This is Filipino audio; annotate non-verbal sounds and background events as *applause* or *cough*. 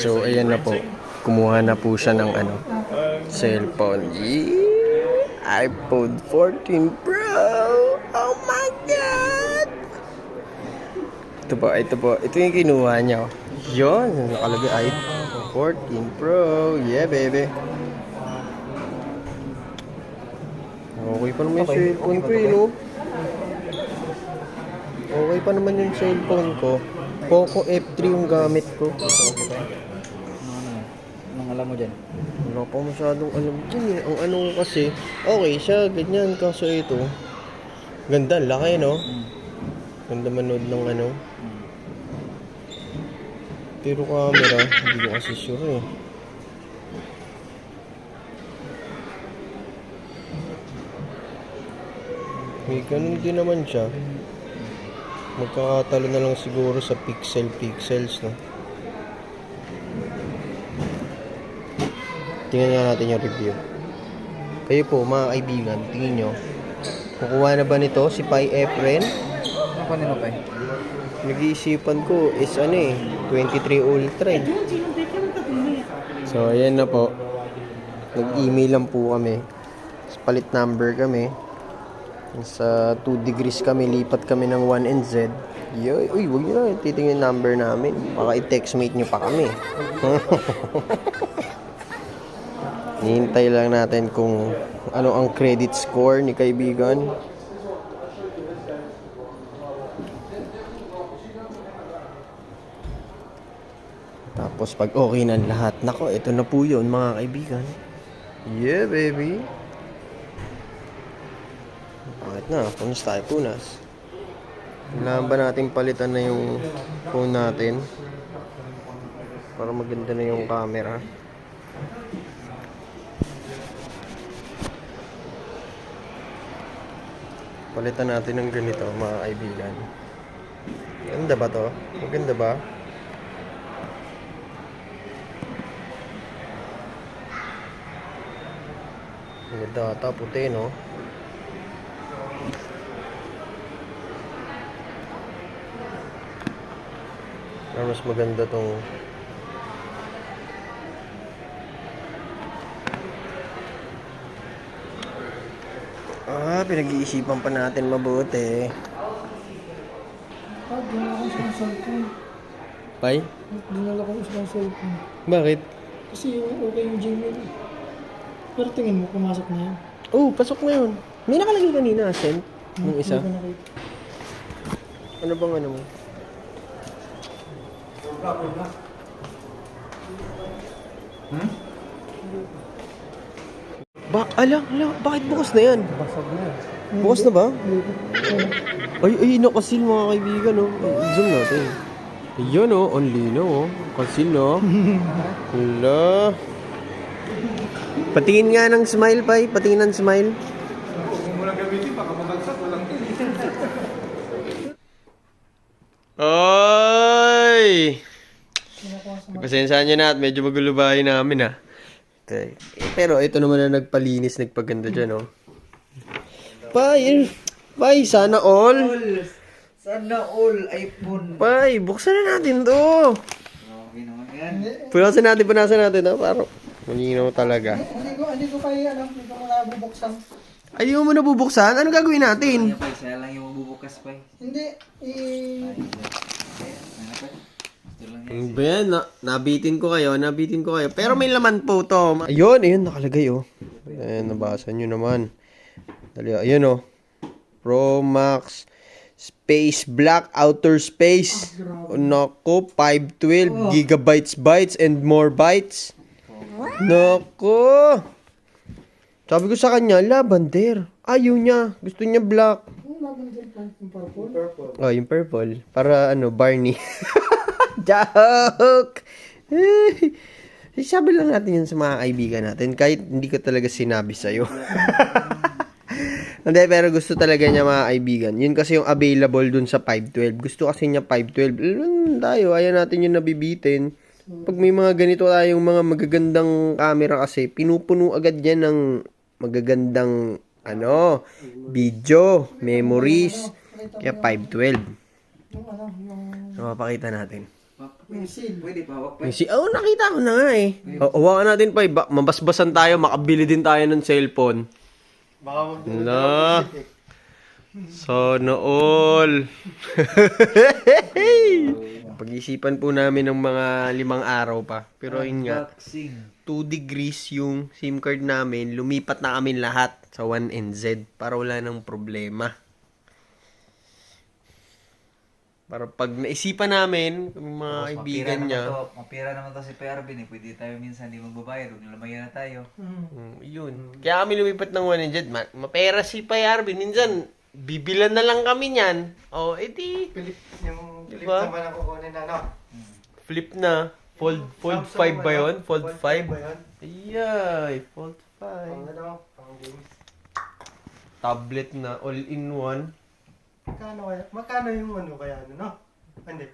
So, ayan na po. Kumuha na po siya ng ano, cellphone. Yeah! iPhone 14 Pro! Oh my God! Ito po, ito po. Ito yung kinuha niya. oh. Yun, nakalagay iPhone 14 Pro. Yeah, baby. Okay pa naman yung cellphone ko, eh, no? Okay pa naman yung cellphone ko. Poco F3 yung gamit ko. Ano, anong alam mo dyan? Wala pa masyadong alam dyan eh. Ang ano ko kasi, okay siya, ganyan. Kaso ito, ganda, laki no? Ganda manood ng ano. Pero camera, hindi ko kasi sure eh. May ganun din naman siya. Magkakatalo na lang siguro sa pixel-pixels, no? Tingnan nga natin yung review. Kayo po, mga kaibigan, tingin nyo. Kukuha na ba nito si Pi Efren? Ano pa nino pa eh? Nag-iisipan ko is ano eh, 23 Ultra eh. So, ayan na po. Nag-email lang po kami. Palit number kami. Sa 2 degrees kami, lipat kami ng 1 and Z. Yo, uy, wag nyo na titingin number namin. Baka i-textmate nyo pa kami. *laughs* Nihintay lang natin kung ano ang credit score ni kaibigan. Tapos pag okay na lahat, nako, ito na po yun mga kaibigan. Yeah, baby. Bakit na? Punas tayo, punas. Kailangan ba natin palitan na yung phone natin? Para maganda na yung camera. Palitan natin ng ganito mga kaibigan. Ganda ba to? Maganda ba? Maganda ata, puti, no? Pero mas maganda tong Ah, pinag-iisipan pa natin mabuti. Ah, dinala ko sa cellphone. Pai? Dinala ko sa cellphone. Bakit? Kasi okay yung Gmail. Pero tingin mo, pumasok na yan. Oh, pasok na yun. May nakalagay kanina, send. Yung isa. Ko nakita. Ano bang ano mo? Hmm? Ba, ala, ala, bakit bukas na yan? Basag na yan. Bukas na ba? Ay, ay, nakasil mga kaibigan, no? Ay, Zoom natin. Ayun, oh, on lino, oh. Kasil, no? *laughs* Hala. Patingin nga ng smile, Pai. Patingin ng smile. Oy! Pasensya nyo na at medyo magulo bahay namin, ah. Okay. Eh, Pero ito naman na nagpalinis, nagpaganda dyan, oh. Pai, Pai, sana all. Sana all iPhone. Pai, buksan na natin to. Okay naman yan. Punasan natin, punasan natin, ha? Para malinaw talaga. Hindi ko, hindi ko kaya alam. Hindi ko wala bubuksan. Ay, di mo muna bubuksan? Ano gagawin natin? Kaya pa, isa lang yung mabubukas pa eh. Hindi, eh... Ano pa? Gusto lang yan. Ano ba yan? Na, nabitin ko kayo, nabitin ko kayo. Pero may laman po to. Ayun, ayun, nakalagay, oh. Ayan, nabasa nyo naman. Dali, ayun, oh. Pro Max Space Black Outer Space. Oh, Nako, 512 gigabytes bytes and more bytes. Nako. Sabi ko sa kanya, lavender. Ayaw niya. Gusto niya black. Ano lavender plant yung purple? Oh, yung purple. Para ano, Barney. *laughs* Joke! Eh, sabi lang natin yun sa mga kaibigan natin. Kahit hindi ko talaga sinabi sa'yo. *laughs* Hindi, pero gusto talaga niya mga kaibigan. Yun kasi yung available dun sa 512. Gusto kasi niya 512. Ano tayo, ayaw natin yung nabibitin. Pag may mga ganito tayong mga magagandang camera kasi, pinupuno agad yan ng magagandang ano, video, memories. Kaya 512. Yung ano, natin. Seal. Pwede pa hawak pa. Si, oh, nakita ko na nga eh. O, hawakan natin pa, ba, mabasbasan tayo, makabili din tayo ng cellphone. Baka wag Na. Sana all. Pag-isipan po namin ng mga limang araw pa. Pero yun nga, Unboxing. 2 degrees yung SIM card namin. Lumipat na kami lahat sa 1NZ para wala nang problema. Para pag naisipan namin, yung mga Tapos, kaibigan niya, naman to- Mapira naman to si Pervin eh. Pwede tayo minsan di magbabayad. Huwag nilamayan na tayo. Mm, yun. Kaya kami lumipat ng 1NZ. Ma- mapera si Payarvin. Minsan, bibilan na lang kami niyan. O, oh, edi, Philip, yung Philip Diba? naman ang kukunin na, no? flip na. Fold, fold Samsung, 5 ba yun? Fold 5? ba yun? Ayay, fold Pang 5. ano, pang games. Tablet na, all-in-one. Magkano kaya? Magkano yung ano kaya ano, no? Hindi.